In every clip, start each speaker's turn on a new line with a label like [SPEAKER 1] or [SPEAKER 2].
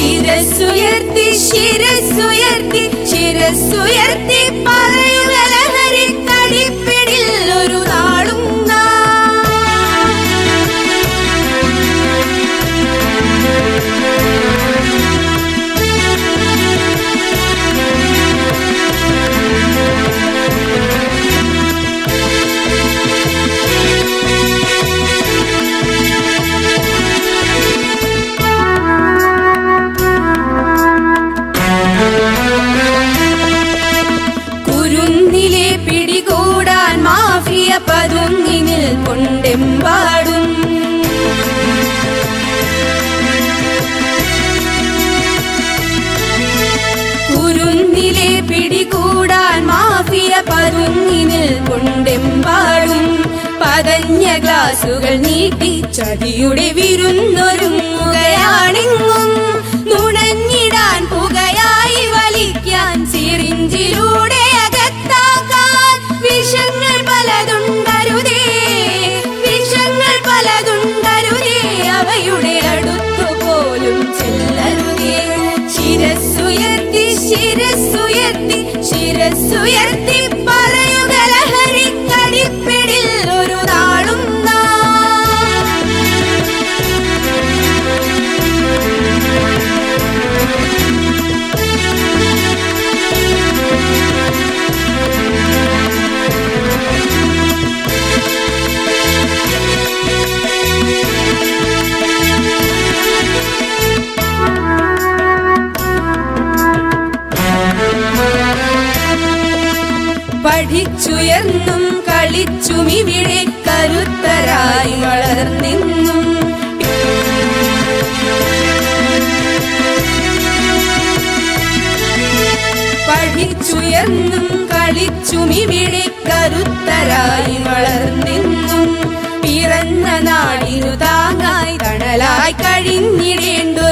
[SPEAKER 1] ശിരസ്സുയർത്തി ശിരസ്സുയർത്തി ശിരസ്സുയർത്തി പറയുക ലഹരിക്കടിപ്പിടിൽ മാഫിയ പതുങ്ങിനിൽ കൊണ്ടെമ്പാടും. കുരുന്നിലെ പിടികൂടാൻ മാഫിയ പതുങ്ങിനിൽ കൊണ്ടെമ്പാടും. പതഞ്ഞ ഗ്ലാസുകൾ നീട്ടി ചതിയുടെ വിരുന്നൊരുങ്ങുകയാണെങ്ങും. ശിരസ്സുയർത്തി പഠിച്ചുയർന്നും കളിച്ചുമിവിടെ കരുത്തരായി വളർന്നെന്നും. പഠിച്ചുയർന്നും കളിച്ചുമിവിടെ കരുത്തരായി വളർന്നെന്നും. പിറന്ന നാടിനു താങ്ങായി തണലായി കഴിഞ്ഞിടേണ്ടൊരു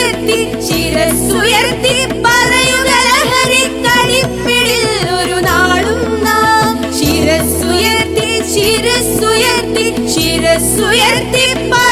[SPEAKER 1] ശിരസ്സുയർത്തി ശിരസുയർത്തി പറയുക ലഹരിക്കടിപ്പിടിൽ ഒരു നാളും നാം. ശിരസുയർത്തി ശിരസുയർത്തി ശിരസുയർത്തി പറ